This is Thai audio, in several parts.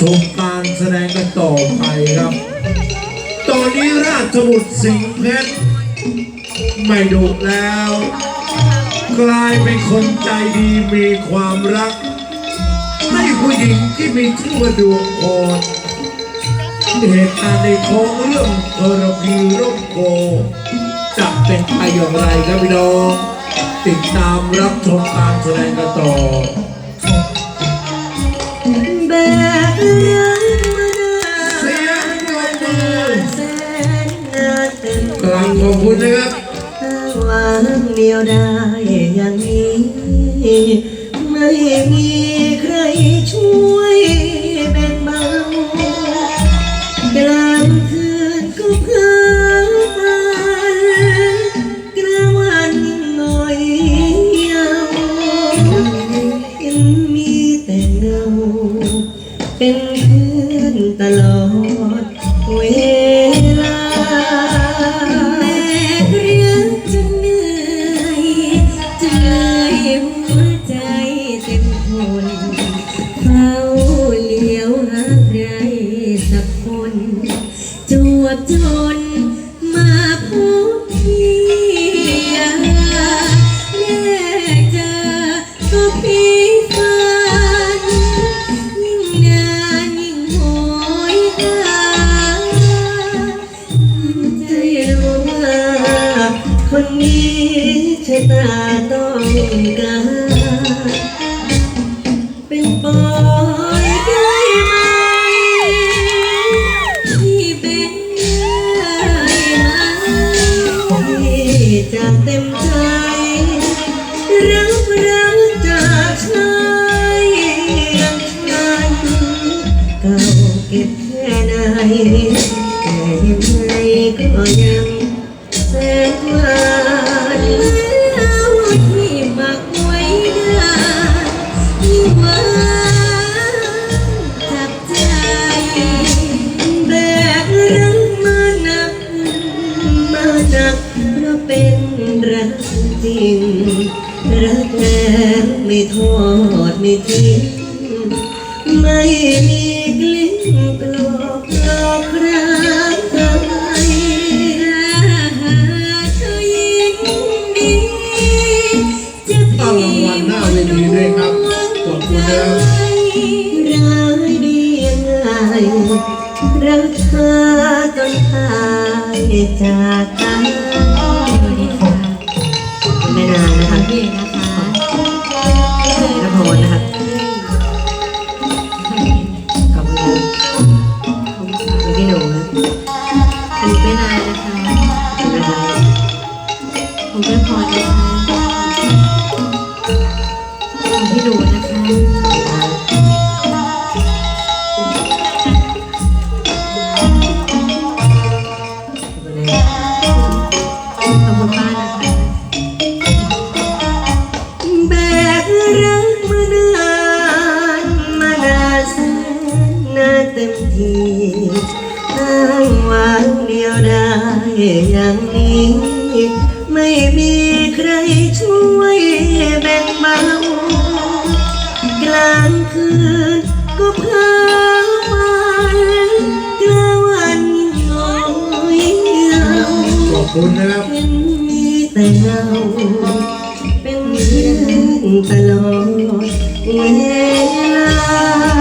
ชมการแสดงกันต่อไปครับ ตอนนี้ราชบุตรสิงห์เพชรไม่ดุแล้ว กลายเป็นคนใจดีมีความรัก ให้ผู้หญิงที่มีชื่อว่าดวงพรเหตุการณ์ในท้องเรื่องเทอร์พีร่มโกจะเป็นไปอย่างไรครับพี่น้อง ติดตามรับชมการแสดงกันต่อก เรื่องมาเสียงปรบมือแสนนานเต็มกลางขอบคุณนะครับถ้าวางเดียวได้อย่างนี้ ไม่มีใครช่วย เป็นเพื่อนตลอดเวลา แม้เรื่องจะเหนื่อยจนเลยหัว แต่ยังไงก็ยังแสนหวานแล้วที่หมักไว้นานยิ่หวานจับใจแบกรักมาหนัก มาหนักเพราะเป็นรักจริง รักแล้ไม่ทอดไม่ทิ้งไม่มีารางวัลหน้าเวทีด้วยครับ ขอบคุณนะครับร้ายดียังไงรักเธอจนตายจากกันไม่นานนะครับพี่นะ นานเต็มทีอ้างวางเดียวได้อย่างนี้ ไม่มีใครช่วยแบ่งเบากลางคืนก็เพ้อฝันกลางวันงอยเหงาขอบคุณนะครับเป็นมีแต่เงาเป็นเพื่อนตลอดเวล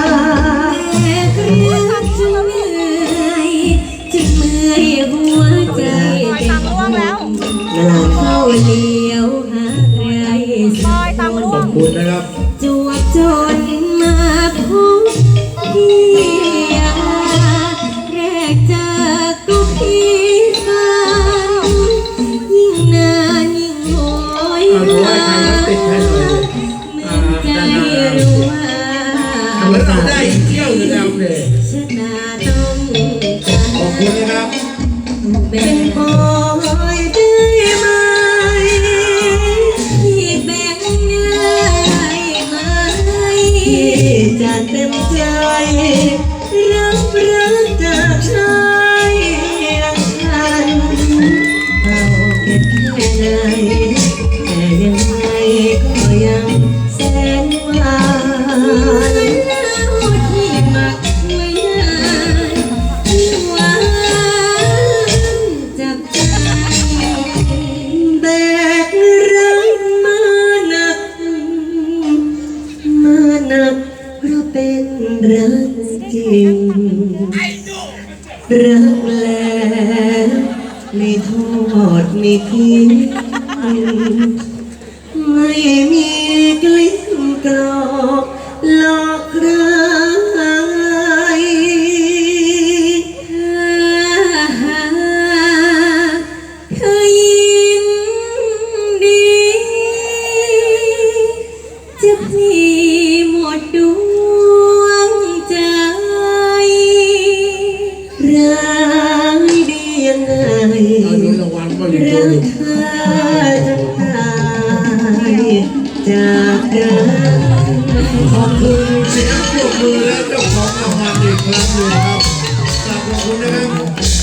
า จนมาพบพี่ยาแรกเจอก็พี่ฟังยิ่งน่าหับให้นมืนใจร่วงแล้นต้องขอบคุรเป็นปอง รักจริง รักแล้วไม่ทอดไม่ทิ้งไม่มีกลิ้นกลอกหลอกเรา จากกันขอบคุณเสียงปรบมือและเจ้าของรางวัลอีกครั้งหนึ่งครับขอบคุณนะครับ